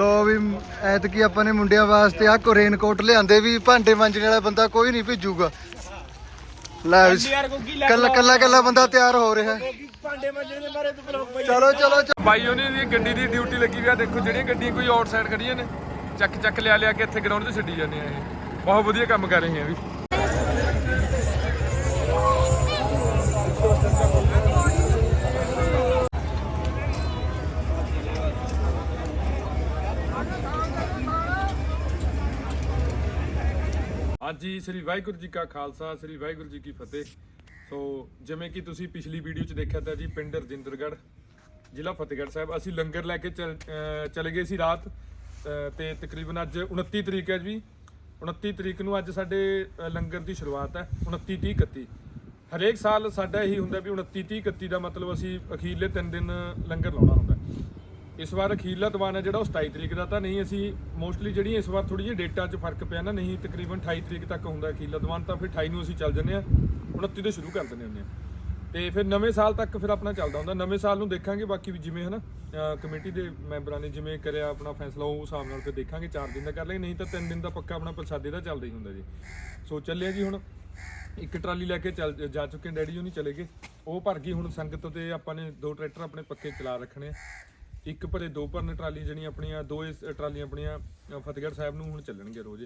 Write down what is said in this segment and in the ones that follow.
ਲੋ ਵੀ ਐਤਕੀ ਆਪਾਂ ਨੇ ਮੁੰਡਿਆਂ ਵਾਸਤੇ ਆ ਕੋ ਰੇਨ ਕੋਟ ਲਿਆਂਦੇ ਵੀ ਭਾਂਡੇ ਮਾਂਜਣ ਵਾਲਾ ਬੰਦਾ ਕੋਈ ਨਹੀਂ ਭੇਜੂਗਾ। ਲੈ ਕੱਲਾ ਕੱਲਾ ਕੱਲਾ ਬੰਦਾ ਤਿਆਰ ਹੋ ਰਿਹਾ। ਹੈ। ਭਾਂਡੇ ਮੰਜਣ ਦੇ ਮਾਰੇ ਤੂੰ ਬਲੌਗ ਪਾਈ ਚਲੋ ਚਲੋ ਚਲੋ। ਬਾਈ ਉਹਨੇ ਦੀ ਗੱਡੀ ਦੀ ਡਿਊਟੀ ਲੱਗੀ ਵੀ ਆ ਦੇਖੋ ਜਿਹੜੀਆਂ ਗੱਡੀਆਂ ਕੋਈ ਆਊਟਸਾਈਡ ਖੜੀਆਂ ਨੇ ਚੱਕ ਚੱਕ ਲਿਆ ਲਿਆ ਕੇ ਇੱਥੇ ਗਰਾਊਂਡ 'ਤੇ ਛੱਡੀ ਜਾਂਦੇ ਆ ਇਹ। ਬਹੁਤ ਵਧੀਆ ਕੰਮ ਕਰ ਰਹੇ ਆ ਵੀ। ਹਾਂਜੀ, ਸ੍ਰੀ ਵਾਹਿਗੁਰੂ ਜੀ ਕਾ ਖਾਲਸਾ, ਸ੍ਰੀ ਵਾਹਿਗੁਰੂ ਜੀ ਕੀ ਫਤਿਹ। ਸੋ ਜਿਵੇਂ ਕਿ ਤੁਸੀਂ ਪਿਛਲੀ ਵੀਡੀਓ 'ਚ ਦੇਖਿਆ ਤਾਂ ਜੀ, ਪਿੰਡ ਰਜਿੰਦਰਗੜ੍ਹ, ਜ਼ਿਲ੍ਹਾ ਫਤਿਹਗੜ੍ਹ ਸਾਹਿਬ, ਅਸੀਂ ਲੰਗਰ ਲੈ ਕੇ ਚੱਲ- ਚਲੇ ਗਏ ਸੀ ਰਾਤ। ਅਹ, ਤੇ ਤਕਰੀਬਨ ਅੱਜ 29 ਤਰੀਕ ਹੈ ਜੀ। 29 ਤਰੀਕ ਨੂੰ ਅੱਜ ਸਾਡੇ ਲੰਗਰ ਦੀ ਸ਼ੁਰੂਆਤ ਹੈ 29 30 31 ਹਰੇਕ ਸਾਲ ਸਾਡਾ ਇਹੀ ਹੁੰਦਾ ਵੀ 29 30 31 ਦਾ ਮਤਲਬ ਅਸੀਂ ਅਖੀਰਲੇ 3 ਦਿਨ ਲੰਗਰ ਲਾਉਣਾ ਹੁੰਦਾ। ਇਸ ਵਾਰ ਅਖੀਰਲਾ ਦੀਵਾਨ ਹੈ ਜਿਹੜਾ ਉਹ 27 ਤਰੀਕ ਦਾ, ਤਾਂ ਨਹੀਂ ਅਸੀਂ ਮੋਸਟਲੀ ਜਿਹੜੀ ਇਸ ਵਾਰ ਥੋੜੀ ਜਿਹੀ ਡੇਟਾ 'ਚ ਫ਼ਰਕ ਪਿਆ ਨਾ, ਨਹੀਂ ਤਕਰੀਬਨ 28 ਤਰੀਕ ਤੱਕ ਹੁੰਦਾ ਅਖੀਰਲਾ ਦੀਵਾਨ, ਤਾਂ ਫਿਰ 28 ਨੂੰ ਅਸੀਂ ਚੱਲ ਜੰਨੇ ਆ 29 ਤੋਂ ਸ਼ੁਰੂ ਕਰ ਦਿੰਦੇ ਹੁੰਦੇ ਆ ਤੇ ਫਿਰ ਨਵੇਂ ਸਾਲ ਤੱਕ ਫਿਰ ਆਪਣਾ ਚੱਲਦਾ ਹੁੰਦਾ, ਨਵੇਂ ਸਾਲ ਨੂੰ ਦੇਖਾਂਗੇ, ਬਾਕੀ ਵੀ ਜਿਵੇਂ ਹਨਾ, ਅਹ ਕਮੇਟੀ ਦੇ ਮੈਂਬਰਾਂ ਨੇ ਜਿਵੇਂ ਕਰਿਆ ਆਪਣਾ ਫੈਸਲਾ, ਉਹ ਹਿਸਾਬ ਨਾਲ ਫਿਰ ਦੇਖਾਂਗੇ 4 ਦਿਨ ਦਾ ਕਰ ਲਾਂਗੇ ਨਹੀਂ ਤਾਂ 3 ਦਿਨ ਦਾ ਪੱਕਾ ਆਪਣਾ ਪ੍ਰਸਾਦੇ ਦਾ ਚੱਲਦਾ ਹੀ ਹੁੰਦਾ ਜੀ। ਸੋ ਚੱਲਿਆ ਜੀ ਹੁਣ, ਇੱਕ ਟਰਾਲੀ ਲੈ ਕੇ ਚੱਲ, ਜਾ ਚੁੱਕੇ ਡੈਡੀ ਜੀ ਨਹੀਂ ਚਲੇ ਗਏ। ਉਹ ਭਰ ਗਈ ਹੁਣ ਸੰਗਤ ਤੇ ਆਪਾਂ ਨੇ ਦੋ ਟਰੈਕਟਰ ਆਪਣੇ ਪੱਕੇ ਚਲਾ ਰੱਖਣੇ ਆ। ਇੱਕ ਭਰੇ ਦੋ ਭਰਨ ਟਰਾਲੀ ਜਿਹੜੀਆਂ ਆਪਣੀਆਂ, ਦੋ ਇਸ ਟਰਾਲੀਆਂ ਆਪਣੀਆਂ ਫਤਿਹਗੜ੍ਹ ਸਾਹਿਬ ਨੂੰ ਹੁਣ ਚੱਲਣਗੇ ਰੋਜ਼।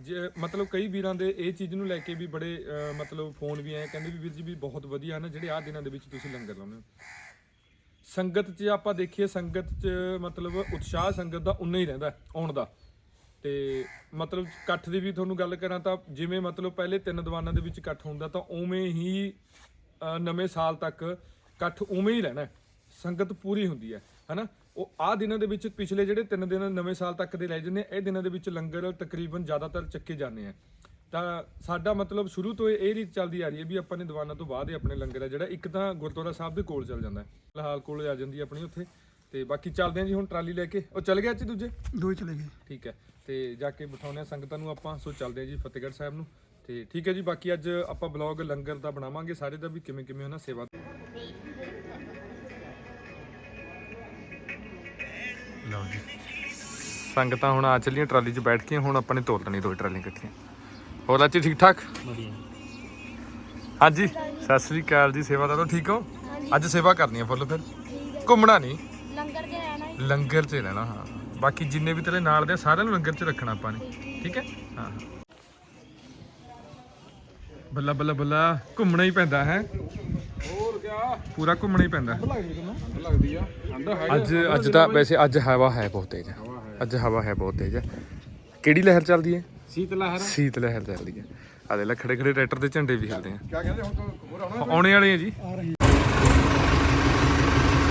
ਜੇ, ਮਤਲਬ ਕਈ ਵੀਰਾਂ ਦੇ ਇਹ ਚੀਜ਼ ਨੂੰ ਲੈ ਕੇ ਵੀ ਬੜੇ ਮਤਲਬ ਫੋਨ ਵੀ ਆਏ, ਕਹਿੰਦੇ ਵੀ ਵੀਰ ਜੀ ਵੀ ਬਹੁਤ ਵਧੀਆ ਨਾ ਜਿਹੜੇ ਆਹ ਦਿਨਾਂ ਦੇ ਵਿੱਚ ਤੁਸੀਂ ਲੰਗਰ ਲਾਉਂਦੇ ਹੋ। ਸੰਗਤ 'ਚ ਆਪਾਂ ਦੇਖੀਏ, ਸੰਗਤ 'ਚ ਮਤਲਬ ਉਤਸ਼ਾਹ ਸੰਗਤ ਦਾ ਉਨਾ ਹੀ ਰਹਿੰਦਾ, ਆਉਣ ਦਾ। ਤੇ ਮਤਲਬ ਇਕੱਠ ਦੀ ਵੀ ਤੁਹਾਨੂੰ ਗੱਲ ਕਰਾਂ ਤਾਂ ਜਿਵੇਂ ਮਤਲਬ ਪਹਿਲੇ ਤਿੰਨ ਦੀਵਾਨਾਂ ਦੇ ਵਿੱਚ ਇਕੱਠ ਹੁੰਦਾ ਤਾਂ ਉਵੇਂ ਹੀ ਨਵੇਂ ਸਾਲ ਤੱਕ ਇਕੱਠ ਉਵੇਂ ਹੀ ਰਹਿਣਾ ਸੰਗਤ ਪੂਰੀ ਹੁੰਦੀ ਹੈ। ਹਨਾ? ਉਹ ਆਹ ਦਿਨਾਂ ਦੇ ਵਿੱਚ ਪਿਛਲੇ ਜਿਹੜੇ ਤਿੰਨ ਦਿਨ ਨਵੇਂ ਸਾਲ ਤੱਕ ਦੇ ਰਹਿ ਜਾਂਦੇ ਇਹ ਦਿਨਾਂ ਦੇ ਵਿੱਚ ਲੰਗਰ ਤਕਰੀਬਨ ਜ਼ਿਆਦਾਤਰ ਚੱਕੇ ਜਾਂਦੇ ਆ। ਤਾਂ ਸਾਡਾ ਮਤਲਬ ਸ਼ੁਰੂ ਤੋਂ ਇਹ ਰੀਤ ਚੱਲਦੀ ਆ ਰਹੀ ਹੈ ਵੀ ਆਪਾਂ ਨੇ ਦੀਵਾਨਾਂ ਤੋਂ ਬਾਅਦ ਹੀ ਆਪਣੇ ਲੰਗਰ ਹੈ ਜਿਹੜਾ ਇੱਕ ਤਾਂ ਗੁਰਦੁਆਰਾ ਸਾਹਿਬ ਦੇ ਕੋਲ ਚੱਲ ਜਾਂਦਾ ਹੈ। ਕੋਲ ਆ ਜਾਂਦੀ ਆਪਣੀ ਉੱਥੇ। ਤੇ ਬਾਕੀ ਚੱਲਦੇ ਹਾਂ ਜੀ ਹੁਣ ਟਰਾਲੀ ਲੈ ਕੇ। ਉਹ ਚੱਲ ਗਿਆ ਜੀ ਦੂਜੇ? ਦੋ ਚਲੇ ਗਏ। ਠੀਕ ਹੈ। ਤੇ ਜਾ ਕੇ ਬਿਠਾਉਂਦੇ ਆ ਸੰਗਤਾਂ ਨੂੰ ਆਪਾਂ। ਸੋ ਚੱਲਦੇ ਆ ਜੀ ਫਤਿਹਗੜ੍ਹ ਸਾਹਿਬ ਨੂੰ। ਤੇ ਠੀਕ ਹੈ ਜੀ ਬਾਕੀ ਅੱਜ ਆਪਾਂ ਬਲੌਗ ਲੰਗਰ ਦਾ ਬਣਾਵਾਂਗੇ। ਸਾਰੇ ਦਾ ਵੀ ਕਿਵੇਂ ਕਿਵੇਂ ਹਨਾ ਸੇਵਾ ਲਓ ਜੀ। ਸੰਗਤਾਂ ਹੁਣ ਆ ਚੱਲੀਆਂ ਟਰਾਲੀ 'ਚ ਬੈਠ ਕੇ ਹੁਣ ਆਪਾਂ ਨੇ ਤੋਲ ਲੈਣੀ ਦੋ ਟਰਾਲੀਆਂ ਇਕੱਠੀਆਂ। ਹੋਰ ਅੱਛੀ ਠੀਕ ਠਾਕ? ਹਾਂਜੀ ਸਤਿ ਸ੍ਰੀ ਅਕਾਲ ਜੀ ਸੇਵਾ ਦਾ ਠੀਕ ਹੋ? ਅੱਜ ਸੇਵਾ ਕਰਨੀ ਆ ਫੁੱਲ ਫਿਰ? ਘੁੰਮਣਾ ਨਹੀਂ? ਲੰਗਰ ਦੇ ਰਹਿਣਾ ਹੀ। ਲੰਗਰ 'ਚ ਰਹਿਣਾ ਹਾਂ। ਬਾਕੀ ਜਿੰਨੇ ਵੀ ਤੇਰੇ ਨਾਲ ਦੇ ਸਾਰਿਆਂ ਨੂੰ ਲੰਗਰ 'ਚ ਰੱਖਣਾ ਆਪਾਂ ਨੇ ਠੀਕ ਹੈ ਹਾਂ। ਬੱਲਾ ਬੱਲਾ ਬੱਲਾ ਘੁੰਮਣਾ ਹੀ ਪੈਂਦਾ ਹੈ? ਪੂਰਾ ਘੁੰਮਣਾ ਹੀ ਪੈਂਦਾ। ਲੱਗਦੀ ਆ। ਠੰਡਾ ਹੈ ਅੱਜ ਅੱਜ ਤਾਂ ਵੈਸੇ ਅੱਜ ਹਵਾ ਹੈ ਬਹੁਤ ਤੇਜ਼। ਅੱਜ ਹਵਾ ਹੈ ਬਹੁਤ ਤੇਜ਼। ਕਿਹੜੀ ਲਹਿਰ ਚੱਲਦੀ ਹੈ? ਸੀਤ ਲਹਿਰ। ਸੀਤ ਲਹਿਰ ਚੱਲਦੀ ਹੈ। ਆ ਦੇ ਲੈ ਖੜੇ ਖੜੇ ਟਰੈਕਟਰ ਦੇ ਝੰਡੇ ਵੀ ਹਿਲਦੇ ਆ। ਕਿਆ ਕਹਿੰਦੇ ਹੁਣ ਤੋਂ ਹੋਰ ਆਉਣਾ ਆਉਣੇ ਵਾਲੇ ਆ ਜੀ।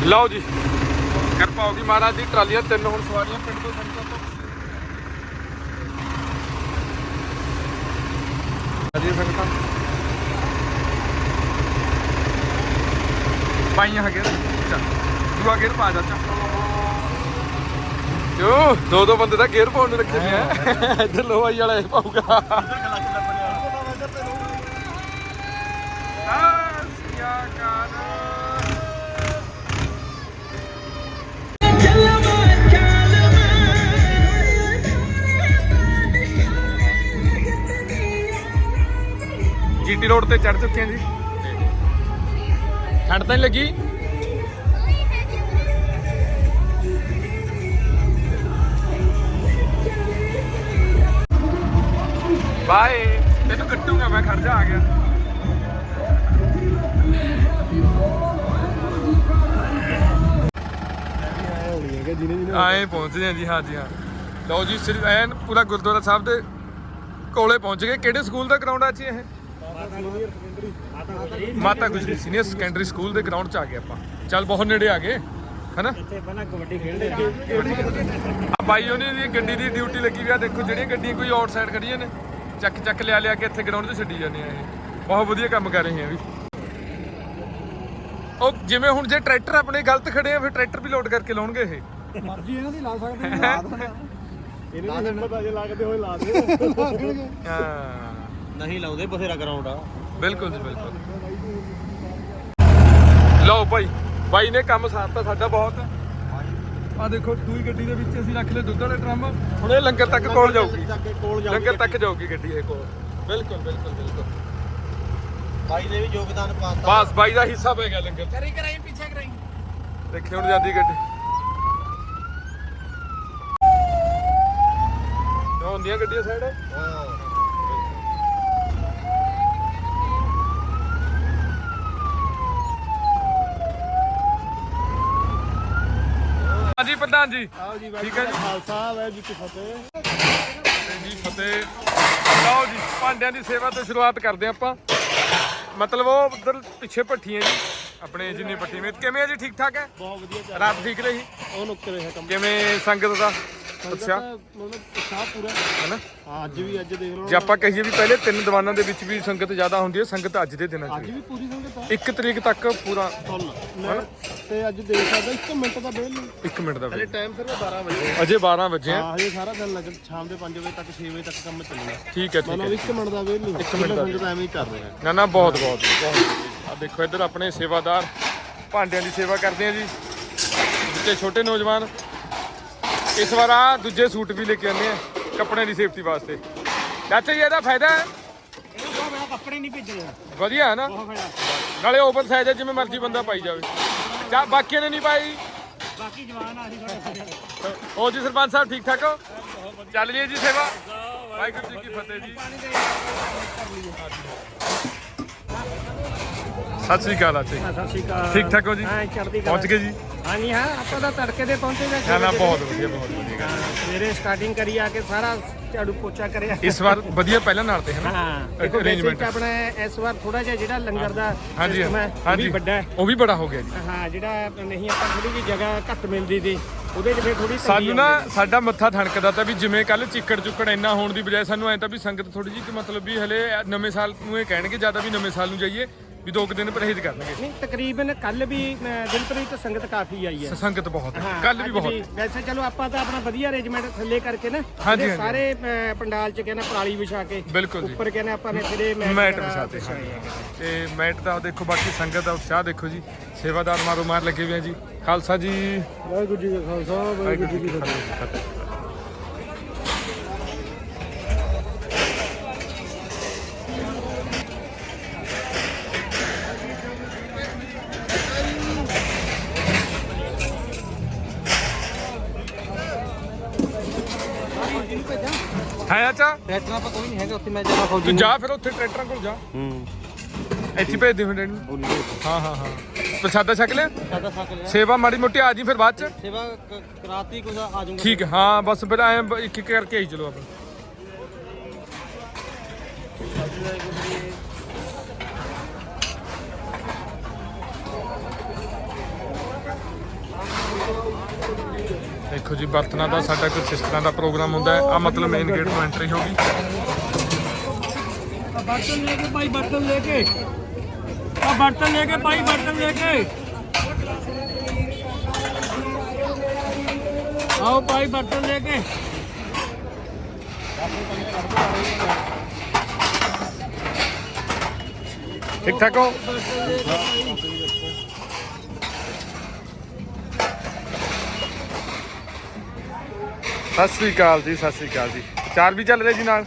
ਲਓ ਜੀ ਕਿਰਪਾ ਹੋ ਗਈ ਮਹਾਰਾਜ ਦੀ ਟਰਾਲੀਆਂ ਤਿੰਨ ਹੁਣ ਸਵਾਰੀਆਂ ਪਿੰਡ ਤੋਂ ਸੰਗਤਾਂ ਤੋਂ। ਅਜੀ ਸੰਗਤਾਂ ਪਾਈਆਂ ਹਗੇ ਚੱਲ ਦੂਆ ਗੇਰ ਪਾ ਜਾ ਜੋ ਦੋ ਦੋ ਬੰਦੇ ਦਾ ਗੇਅਰ ਪਾਉਣ ਨੂੰ ਰੱਖੇ ਨੇ ਇੱਧਰ ਲੋਹਾਈ ਵਾਲਾ ਇਹ ਪਾਊਗਾ। ਜੀਟੀ ਰੋਡ ਤੇ ਚੜ ਚੁੱਕੇ ਹਾਂ ਜੀ। ਠੰਡ ਤਾਂ ਨਹੀਂ ਲੱਗੀ? ਬਾਏ, ਤੈਨੂੰ ਕੱਟੂਗਾ ਮੈਂ ਖਰਚਾ ਆ ਗਿਆ। ਆਏ ਪਹੁੰਚਦੇ ਹਾਂ ਜੀ ਹਾਂ ਜੀ ਹਾਂ। ਲਓ ਜੀ ਸਿਰਫ ਐਨ ਪੂਰਾ ਗੁਰਦੁਆਰਾ ਸਾਹਿਬ ਦੇ ਕੋਲੇ ਪਹੁੰਚ ਗਏ। ਕਿਹੜੇ ਸਕੂਲ ਦਾ ਗਰਾਊਂਡ ਆ ਜੀ ਇਹ? Mata Gujri senior secondary school ਦੇ ਗਰਾਊਂਡ 'ਚ ਆ ਗਏ ਆਪਾਂ। ਚੱਲ ਬਹੁਤ ਨੇੜੇ ਆ ਗਏ ਹਨਾ? ਇੱਥੇ ਪਹਿਲਾਂ ਕਬੱਡੀ ਖੇਡਦੇ ਆ ਬਾਈ ਉਹਨੇ ਦੀ ਗੱਡੀ ਦੀ ਡਿਊਟੀ ਲੱਗੀ ਵੀ ਆ ਦੇਖੋ ਜਿਹੜੀਆਂ ਗੱਡੀਆਂ ਕੋਈ ਆਊਟਸਾਈਡ ਖੜੀਆਂ ਨੇ ਚੱਕ ਚੱਕ ਲਿਆ ਲਿਆ ਕੇ ਇੱਥੇ ਗਰਾਊਂਡ 'ਚ ਛੱਡੀ ਜਾਂਦੇ ਆ ਇਹ। ਬਹੁਤ ਵਧੀਆ ਕੰਮ ਕਰ ਰਹੇ ਆ ਵੀ। ਉਹ ਜਿਵੇਂ ਹੁਣ ਜੇ ਟਰੈਕਟਰ ਆਪਣੇ ਗਲਤ ਖੜੇ ਆ ਫਿਰ ਟਰੈਕਟਰ ਵੀ ਲੋਡ ਕਰਕੇ ਲਾਉਣਗੇ ਇਹ। ਮਰਜ਼ੀ ਇਹਨਾਂ ਦੀ ਲਾ ਸਕਦੇ ਨੇ ਲਾ ਦੇਣਾ। ਇਹਨਾਂ ਦੀ ਹਿੰਮਤ ਅਜੇ ਲੱਗਦੇ ਹੋਏ ਲਾ ਦੇ। ਹਾਂ। ਨਹੀਂ ਲਾਉਂਦੇ ਬਥੇਰਾ ਗਰਾਊਂਡ ਆ। ਬਿਲਕੁਲ ਜੀ ਬਿਲਕੁਲ। ਲਓ ਭਾਈ ਬਾਈ ਨੇ ਕੰਮ ਸਾਰਤਾ ਸਾਡਾ ਬਹੁਤ। ਆ ਦੇਖੋ ਦੂਈ ਗੱਡੀ ਦੇ ਵਿੱਚ ਅਸੀਂ ਰੱਖ ਲਏ ਦੁੱਧ ਵਾਲੇ ਡਰਮ ਹੁਣ ਇਹ ਲੰਗਰ ਤੱਕ ਕੋਲ ਜਾਊਗੀ। ਅੱਗੇ ਕੋਲ ਜਾਊਗੀ ਲੰਗਰ ਤੱਕ ਜਾਊਗੀ ਗੱਡੀ ਇਹ ਕੋਲ। ਬਿਲਕੁਲ ਬਿਲਕੁਲ ਬਿਲਕੁਲ। ਬਾਈ ਨੇ ਵੀ ਯੋਗਦਾਨ ਪਾਤਾ। ਬਸ ਬਾਈ ਦਾ ਹਿੱਸਾ ਪੈ ਗਿਆ ਲੰਗਰ। ਕਰੀ ਕਰਾਈ ਪਿੱਛੇ ਕਰਾਈ। ਦੇਖੀ ਹੁਣ ਜਾਂਦੀ ਗੱਡੀ। ਉਹ ਹੁੰਦੀਆਂ ਗੱਡੀਆਂ ਸਾਈਡ? ਹਾਂ। ਹਾਂਜੀ ਪ੍ਰਧਾਨ ਜੀ। ਆਓ ਜੀ ਠੀਕ ਹੈ ਜੀ। ਖਾਲਸਾ ਵਾਹਿਗੁਰੂ ਜੀ ਕੀ ਫਤਿਹ। ਜੀ ਫਤਿਹ। ਲਓ ਜੀ ਭਾਂਡਿਆਂ ਦੀ ਸੇਵਾ ਤੋਂ ਸ਼ੁਰੂਆਤ ਕਰਦੇ ਆਪਾਂ। ਮਤਲਬ ਉਹ ਉਧਰ ਪਿੱਛੇ ਭੱਠੀਆਂ ਜੀ ਆਪਣੇ ਜਿੰਨੀ ਭੱਠੀ ਵਿੱਚ ਕਿਵੇਂ ਹੈ ਜੀ ਠੀਕ ਠਾਕ ਹੈ? ਬਹੁਤ ਵਧੀਆ ਚੱਲ ਰਾਤ ਠੀਕ ਰਹੀ? ਉਹ ਨੁਕਤੇ ਰਿਹਾ ਕੰਮ। ਕਿਵੇਂ ਸੰਗਤ ਦਾ? ਅੱਛਾ। ਮਤਲਬ ਉਤਸ਼ਾਹ ਪੂਰਾ। ਹੈਨਾ? ਹਾਂ ਅੱਜ ਵੀ ਅੱਜ ਦੇਖ ਲਓ। ਜੇ ਆਪਾਂ ਕਹੀਏ ਵੀ ਪਹਿਲੇ ਤਿੰਨ ਦੀਵਾਨਾਂ ਦੇ ਵਿੱਚ ਵੀ ਸੰਗਤ ਜ਼ਿਆਦਾ ਹੁੰਦੀ ਹੈ ਸੰਗਤ ਅੱਜ ਦੇ ਦਿਨਾਂ 'ਚ ਅੱਜ ਵੀ। ਵੀ ਪੂਰੀ ਸੰਗਤ ਆ। ਇੱਕ ਤਰੀਕ ਤੱਕ ਪੂਰਾ। ਫੁੱਲ ਮੈਂ ਤੇ ਅੱਜ ਦੇਖ ਸਕਦਾ 1 ਮਿੰਟ ਦਾ ਨਹੀਂ 1 ਮਿੰਟ ਦਾ ਵੇਟ। ਟਾਈਮ ਸਿਰਫ 12 ਵਜੇ। ਅਜੇ 12 ਵਜੇ ਆ ਹਾਂ ਹਜੇ ਸਾਰਾ ਦਿਨ ਲੱਗ ਸ਼ਾਮ ਦੇ 5 ਵਜੇ ਤੱਕ 6 ਵਜੇ ਤੱਕ ਕੰਮ ਚੱਲਣਾ ਠੀਕ ਹੈ ਠੀਕ ਮਤਲਬ ਹੈ। 1 ਮਿੰਟ ਦਾ ਵੇਲ ਨਹੀਂ ਇੱਕ ਮਿੰਟ ਦਾ ਸੰਗਤ ਐਵੇਂ ਹੀ ਕਰ ਰਿਹਾ। ਨਾ ਨਾ ਬਹੁਤ ਬਹੁਤ ਬਹੁਤ ਆ ਦੇਖੋ ਇੱਧਰ ਆਪਣੇ ਸੇਵਾਦਾਰ ਭਾਂਡਿਆਂ ਦੀ ਸੇਵਾ ਕਰਦੇ ਆ ਜੀ। ਤੇ ਛੋਟੇ ਨੌਜਵਾਨ। ਇਸ ਵਾਰ ਆ ਦੂਜੇ ਸੂਟ ਵੀ ਲੈ ਕੇ ਆਉਂਦੇ ਆ, ਕੱਪੜਿਆਂ ਦੀ ਸੇਫਟੀ ਵਾਸਤੇ। ਚਾਚਾ ਜੀ, ਇਹਦਾ ਫਾਇਦਾ ਹੈ? ਇਹਨੂੰ ਕੱਪੜੇ ਨਹੀਂ ਭੇਜਣੇ ਵਧੀਆ ਹੈ ਨਾ? ਬਹੁਤ ਬੜਾ ਨਾਲੇ ਓਵਰ ਸਾਈਜ਼ ਹੈ, ਜਿਵੇਂ ਮਰਜ਼ੀ ਬੰਦਾ ਪਾਈ ਜਾਵੇ। ਚਾ, ਬਾਕੀਆਂ ਨੇ ਨਹੀਂ ਪਾਈ? ਬਾਕੀ ਜਵਾਨ ਆ ਅਸੀਂ ਹੋ ਜੀ, ਸਰਪੰਚ ਸਾਹਿਬ ਠੀਕ ਠਾਕ ਹੋ? ਚੱਲ ਜੀ ਜੀ ਸੇਵਾ। ਵਾਹਿਗੁਰੂ ਜੀ ਕੀ ਫਤਿਹ ਜੀ। ਸਤਿ ਸ੍ਰੀ ਅਕਾਲ ਆਚੇ। ਸਤਿ ਸ਼੍ਰੀ ਅਕਾਲ। ਠੀਕ ਠਾਕ ਹੋ ਜੀ? ਹਾਂ ਚੜ੍ਹਦੀ ਕਲਾ। ਪਹੁੰਚ ਗਏ ਜੀ? ਹਾਂਜੀ ਹਾਂ ਆਪਾਂ ਤਾਂ ਤੜਕੇ ਦੇ ਪਹੁੰਚੇ ਨੇ ਨਾ ਨਾ ਬਹੁਤ ਵਧੀਆ ਬਹੁਤ ਵਧੀਆ। ਗੱਲ। ਸਵੇਰੇ ਸਟਾਰਟਿੰਗ ਕਰੀ ਆ ਕੇ ਸਾਰਾ ਝਾੜੂ ਪੋਚਾ ਕਰਿਆ। ਇਸ ਵਾਰ ਵਧੀਆ ਪਹਿਲਾਂ ਨਾਲ ਤੇ ਹੈ ਨਾ? ਹਾਂ ਦੇਖੋ Arrangement ਬੇਸਿਕ ਆਪਣਾ ਇਸ ਵਾਰ ਥੋੜਾ ਜਿਹਾ ਜਿਹੜਾ ਲੰਗਰ ਦਾ ਹਾਂਜੀ system ਹੈ ਉਹ ਹਾਂਜੀ। ਵੱਡਾ ਹੈ। ਉਹ ਵੀ ਬੜਾ ਹੋ ਗਿਆ ਜੀ। ਹਾਂ ਜਿਹੜਾ ਨਹੀਂ ਆਪਾਂ ਥੋੜੀ ਜਿਹੀ ਜਗ੍ਹਾ ਘੱਟ ਮਿਲਦੀ ਸੀ ਉਹਦੇ ਫਿਰ ਥੋੜੀ ਸਾਨੂੰ ਨਾ ਸਾਡਾ ਮੱਥਾ ਠਣਕਦਾ ਤਾਂ ਵੀ ਜਿਵੇਂ ਕੱਲ ਚਿੱਕੜ ਚੁੱਕੜ ਇੰਨਾ ਹੋਣ ਦੀ ਬਜਾਏ ਸਾਨੂੰ ਐ ਤਾਂ ਵੀ ਸੰਗਤ ਥੋੜੀ ਜਿਹੀ ਕਿ ਮਤਲਬ ਵੀ ਹਲੇ ਨਵੇਂ ਸਾਲ ਨੂੰ ਇਹ ਕਹਿਣਗੇ ਜ਼ਿਆਦਾ ਵੀ ਨਵੇਂ ਸਾਲ ਨੂੰ ਜਾਈਏ। ਵੀ ਦੋ ਕੁ ਦਿਨ ਪਰਹੇਜ਼ ਕਰਨਗੇ। ਨਹੀਂ ਤਕਰੀਬਨ ਕੱਲ ਵੀ ਅਹ, ਦਿਲਪ੍ਰੀਤ ਸੰਗਤ ਕਾਫੀ ਆਈ ਹੈ। ਸੰਗਤ ਬਹੁਤ ਹੈ। ਹਾਂ, ਕੱਲ ਵੀ ਅੱਜ ਬਹੁਤ ਵੈਸੇ ਚਲੋ ਆਪਾਂ ਤਾਂ ਆਪਣਾ ਵਧੀਆ ਅਰੇਂਜਮੈਂਟ ਥੱਲੇ ਕਰਕੇ ਨਾ ਹਾਂਜੀ, ਇਹਦੇ ਹਾਂਜੀ। ਸਾਰੇ ਅਹ, ਪੰਡਾਲ ਚ ਕਹਿੰਦਾ ਪਰਾਲੀ ਵਿਛਾ ਕੇ ਬਿਲਕੁਲ ਜੀ। ਉੱਪਰ ਕਹਿੰਦਾ ਆਪਾਂ ਨੇ ਫਿਰੇ ਮੈਟ ਵਿਛਾਤੇ ਤੇ ਮੈਟ ਦਾ ਦੇਖੋ ਬਾਕੀ ਸੰਗਤ ਦਾ ਉਤਸ਼ਾਹ ਦੇਖੋ ਜੀ। ਸੇਵਾਦਾਰ ਮਾਰੋ ਮਾਰ ਲੱਗੇ ਹੋਏ ਆ ਜੀ। ਖਾਲਸਾ ਜੀ। ਵਾਹਿਗੁਰੂ ਜੀ ਕਾ ਖਾਲਸਾ ਵਾਹਿਗੁਰੂ ਜੀ ਕੀ ਫਤਿਹ। ਹੈ ਆਚਾ ਟਰੈਕਟਰਾਂ ਆਪਾਂ ਕੋਈ ਨਹੀਂ ਹੈਗਾ ਉੱਥੇ ਮੈਂ ਜਾਣਾ ਫੌਜੀ ਤੂੰ ਜਾ ਫਿਰ ਉੱਥੇ ਟਰੈਕਟਰਾਂ ਕੋਲ ਜਾ। ਹੂੰ। ਇੱਥੇ ਭੇਜ ਦੇ ਫਿਰ ਨੂੰ। ਹਾਂ ਹਾਂ ਹਾਂ। ਪ੍ਰਸ਼ਾਦਾ ਛਕ ਲਿਆ? ਸਾਡਾ ਸਕ ਲਿਆ। ਸੇਵਾ ਮਾੜੀ ਮੋਟੀ ਆ ਜੀ ਫਿਰ ਬਾਅਦ ਚ? ਸੇਵਾ ਕਰਾਤੀ ਕੁਝ ਆ ਜਾਊਗਾ। ਠੀਕ ਹੈ ਹਾਂ ਬਸ ਫਿਰ ਐ ਇੱਕ ਇੱਕ ਕਰਕੇ ਆਈ ਚਲੋ ਆਪਾਂ। ਦੇਖੋ ਜੀ ਬਰਤਨਾਂ ਦਾ ਸਾਡਾ ਕੁਝ ਇਸ ਤਰ੍ਹਾਂ ਦਾ ਪ੍ਰੋਗਰਾਮ ਹੁੰਦਾ ਹੈ। ਆ ਮਤਲਬ ਮੇਨ ਗੇਟ ਤੋਂ ਐਂਟਰੀ ਹੋਗੀ ਬਰਤਨ ਬਰਤਨ ਲੈ ਆ ਬਰਤਨ ਲੈ ਕੇ ਭਾਈ ਬਰਤਨ ਲੈ ਕੇ। ਆਓ ਭਾਈ ਬਰਤਨ ਲੈ ਕੇ। ਠੀਕ ਠਾਕ ਹੋ? ਸਤਿ ਸ੍ਰੀ ਅਕਾਲ ਜੀ ਸਤਿ ਸ੍ਰੀ ਅਕਾਲ ਜੀ। ਚਾਰ ਵੀ ਚੱਲ ਰਿਹਾ ਜੀ ਨਾਲ?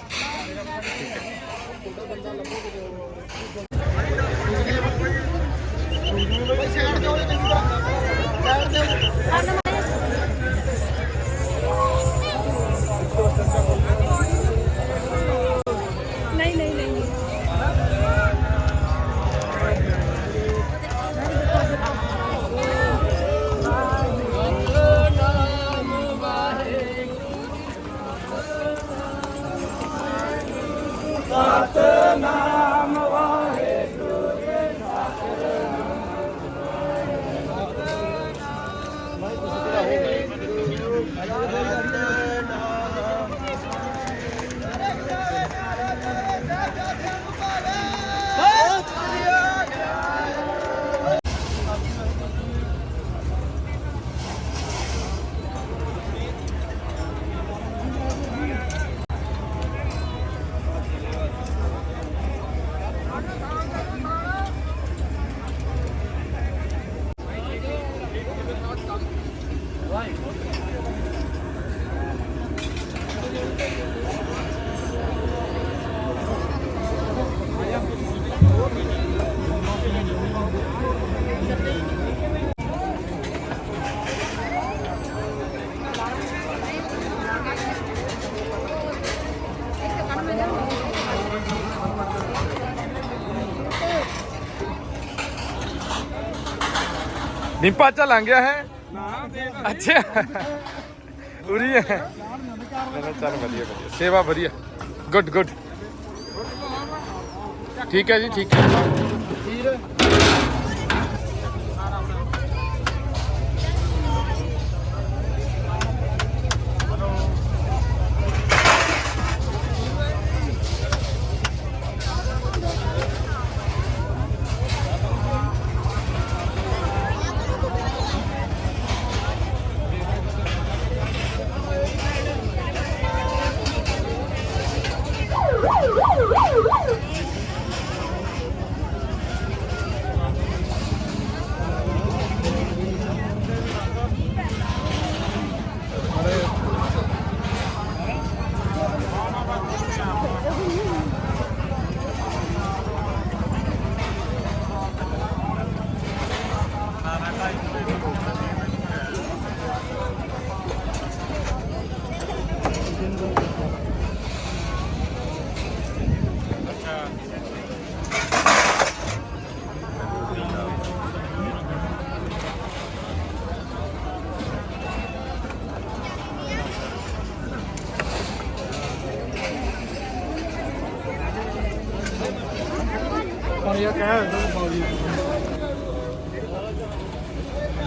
ਨਿੰਪਾ ਚਾ ਲੰਘ ਗਿਆ ਹੈ ਅੱਛਾ ਉਰੀ ਹੈ ਨਾ, ਨਾ, ਚੱਲ ਵਧੀਆ ਵਧੀਆ ਸੇਵਾ ਵਧੀਆ ਗੁੱਡ ਗੁੱਡ ਠੀਕ ਹੈ ਜੀ ਠੀਕ ਹੈ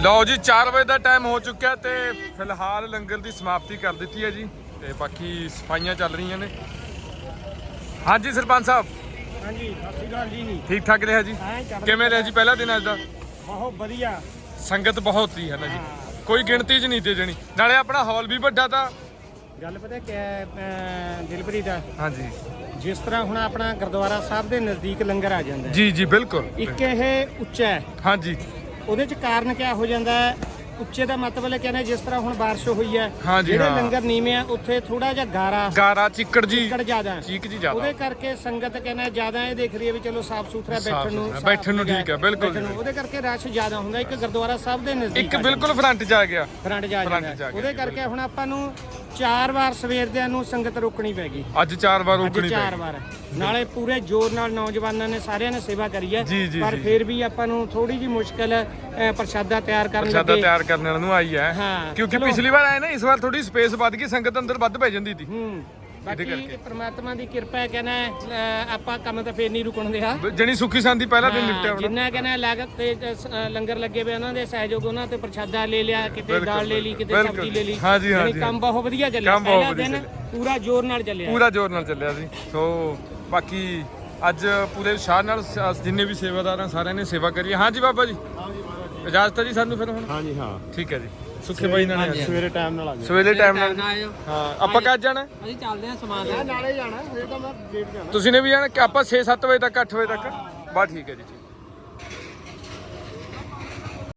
ਲਓ ਜੀ 4 ਵਜੇ ਦਾ ਟਾਈਮ ਹੋ ਚੁੱਕਿਆ ਤੇ ਫਿਲਹਾਲ ਲੰਗਰ ਦੀ ਸਮਾਪਤੀ ਕਰ ਦਿੱਤੀ ਹੈ ਜੀ ਤੇ ਬਾਕੀ ਸਫਾਈਆਂ ਚੱਲ ਰਹੀਆਂ ਨੇ। ਹਾਂਜੀ ਸਰਪੰਚ ਸਾਹਿਬ। ਹਾਂਜੀ ਸਤਿ ਸ਼੍ਰੀ ਅਕਾਲ ਜੀ। ਠੀਕ ਠਾਕ ਰਿਹਾ ਜੀ? ਚੱਲ ਕਿਵੇਂ ਰਿਹਾ ਜੀ ਪਹਿਲਾ ਦਿਨ ਅੱਜ ਦਾ? ਬਹੁਤ ਵਧੀਆ। ਸੰਗਤ ਬਹੁਤ ਸੀ ਹੈ ਨਾ ਜੀ ਕੋਈ ਗਿਣਤੀ 'ਚ ਨਹੀਂ ਤੇ ਜਣੀ ਨਾਲੇ ਆਪਣਾ ਹਾਲ ਵੀ ਵੱਡਾ ਤਾਂ। ਗੱਲ ਪਤਾ ਕਿ ਦਿਲਪ੍ਰੀਤ? ਆ ਹਾਂਜੀ। ਜਿਸ ਤਰ੍ਹਾਂ ਹੁਣ ਆਪਣਾ ਗੁਰਦੁਆਰਾ ਸਾਹਿਬ ਦੇ ਨਜ਼ਦੀਕ ਲੰਗਰ ਆ ਜਾਂਦਾ ਹੈ। ਜੀ ਜੀ ਬਿਲਕੁਲ। ਇੱਕ ਇਹ ਉੱਚਾ ਹੈ। ਹਾਂਜੀ। ਉਹਦੇ ਚ ਕਾਰਨ ਕੀ ਹੋ ਜਾਂਦਾ ਹੈ ਉੱਚੇ ਦਾ ਮਤਲਬ ਹੈ ਕਹਿੰਦੇ ਜਿਸ ਤਰ੍ਹਾਂ ਹੁਣ ਬਾਰਿਸ਼ ਹੋਈ ਹੈ ਹਾਂਜੀ, ਜਿਹੜੇ ਹਾਂ। ਲੰਗਰ ਨੀਵੇਂ ਆ ਉੱਥੇ ਥੋੜਾ ਜਿਹਾ ਗਾਰਾ ਗਾਰਾ ਚਿੱਕੜ ਜੀ ਚਿੱਕੜ ਜ਼ਿਆਦਾ ਹੈ। ਚੀਕ ਜੀ ਜ਼ਿਆਦਾ ਉਹਦੇ ਕਰਕੇ ਸੰਗਤ ਕਹਿੰਦਾ ਜ਼ਿਆਦਾ ਇਹ ਦੇਖ ਰਹੀ ਹੈ ਵੀ ਚਲੋ ਸਾਫ਼ ਸੁਥਰਾ ਸਾਫ਼ ਬੈਠਣ ਨੂੰ ਸੁਥਰਾ, ਸਾਫ਼ ਬੈਠਣ ਨੂੰ ਜਗ੍ਹਾ ਠੀਕ ਹੈ, ਬਿਲਕੁਲ ਬੈਠਣ ਨੂੰ। ਉਹਦੇ ਕਰਕੇ ਰਸ਼ ਜ਼ਿਆਦਾ ਹੁੰਦਾ ਇੱਕ ਗੁਰਦੁਆਰਾ ਸਾਹਿਬ ਦੇ ਨਜ਼ਦੀਕ ਇੱਕ। ਬਿਲਕੁਲ ਫਰੰਟ 'ਚ ਆ ਗਿਆ ਫਰੰਟ ਜਾ ਫਰੰਟ ਜਾ। ਕੇ, ਉਹਦੇ ਕਰਕੇ ਹੁਣ ਆਪਾਂ ਨੂੰ ਚਾਰ ਵਾਰ ਸਵੇਰ ਦਿਆਂ ਨੂੰ ਸੰਗਤ ਰੋਕਣੀ ਪੈ ਗਈ। ਅੱਜ ਚਾਰ ਵਾਰ ਅੱਜ ਰੁਕਣੀ ਚਾਰ ਪਈ ਵਾਰ। ਨਾਲੇ ਪੂਰੇ ਜ਼ੋਰ ਨਾਲ ਨੌਜਵਾਨਾਂ ਨੇ ਸਾਰਿਆਂ ਨੇ ਸੇਵਾ ਕਰੀ ਹੈ। ਜੀ, ਪਰ ਜੀ। ਫਿਰ ਵੀ ਆਪਾਂ ਨੂੰ ਥੋੜੀ ਜੀ ਮੁਸ਼ਕਲ ਅ, ਪ੍ਰਸ਼ਾਦਾ ਤਿਆਰ ਕਰਨ ਪ੍ਰਸ਼ਾਦਾ ਲੱਗੇ। ਤਿਆਰ ਕਰਨ ਨੂੰ ਆਈ ਹੈ। ਹਾਂ, ਕਿਉਂਕਿ ਚਲੋ। ਪਿਛਲੀ ਵਾਰ ਆਏ ਨਾ ਇਸ ਵਾਰ ਥੋੜੀ ਸਪੇਸ ਵੱਧ ਗਈ ਸੰਗਤ ਅੰਦਰ ਵੱਧ ਪੈ ਜਾਂਦੀ ਸੀ। ਹੂੰ। ਬਾਕੀ ਕਰਕੇ। ਪ੍ਰਮਾਤਮਾ ਦੀ ਕਿਰਪਾ ਹੈ ਕਹਿੰਦਾ ਅ, ਆਪਾਂ ਕੰਮ ਤਾਂ ਫੇਰ ਨਹੀਂ ਰੁਕਣ ਦਿਆ ਜਣੀ ਸੁੱਖੀ ਸੰਦੀ ਪਹਿਲਾ ਦਿਨ ਨਿਪਟਿਆ ਹੁਣ। ਜਿੰਨਾ ਕਹਿੰਦਾ ਲਾਗਤ ਤੇ ਅ, ਸ- ਅ, ਲੰਗਰ ਲੱਗੇ ਵੇ ਉਹਨਾਂ ਦੇ ਸਹਿਯੋਗ ਉਹਨਾਂ ਤੇ ਪ੍ਰਸ਼ਾਦਾ ਲੈ ਲਿਆ ਕਿਤੇ ਬਿਲਕੁਲ, ਦਾਲ ਲੈ ਲਈ ਕਿਤੇ ਬਿਲਕੁਲ। ਸਬਜ਼ੀ ਲੈ ਲਈ। ਹਾਂਜੀ, ਯਾਨੀ ਹਾਂਜੀ, ਕੰਮ ਬਹੁਤ ਵਧੀਆ ਚੱਲਿਆ ਕੰਮ ਬਹੁਤ ਪਹਿਲਾ ਵਧੀਆ ਦਿਨ ਪੂਰਾ ਜ਼ੋਰ ਨਾਲ ਚੱਲਿਆ। ਪੂਰਾ ਜ਼ੋਰ ਨਾਲ ਚੱਲਿਆ ਸੀ ਸੋ ਬਾਕੀ ਅੱਜ ਪੂਰੇ ਉਤਸ਼ਾਹ ਨਾਲ ਸ- ਜਿੰਨੇ ਵੀ ਸੇਵਾਦਾਰ ਆ ਸਾਰਿਆਂ ਨੇ ਸੇਵਾ ਕਰੀ ਹੈ। ਹਾਂਜੀ ਬਾਬਾ ਜੀ। ਇਜਾਜ਼ਤ ਹੈ ਜੀ ਸਾਨੂੰ ਫਿਰ ਹੁਣ? ਹਾਂਜੀ ਹਾਂ। ਠੀਕ ਹੈ ਜੀ। ਸੁੱਖੇ ਬਾਈ ਨਾਲ ਨੇ ਸਵੇਰੇ ਟਾਈਮ ਨਾਲ ਆ ਗਿਆ ਸਵੇਰੇ ਟਾਈਮ ਨਾਲ। ਆਇਓ। ਹਾਂ ਆਪਾਂ ਕੱਜ ਜਾਣਾ? ਅਸੀਂ ਚੱਲਦੇ ਹਾਂ ਸਮਾਨ ਲੈਣ। ਨਾਲੇ ਜਾਣਾ ਹਜੇ ਤਾਂ ਮੈਂ ਲੇਟ ਜਾਣਾ। ਤੁਸੀਂ ਨੇ ਵੀ ਜਾਣਾ ਕਿ ਆਪਾਂ 6-7 ਵਜੇ ਤੱਕ 8 ਵਜੇ ਤੱਕ? ਬਸ ਠੀਕ ਹੈ ਜੀ ਠੀਕ।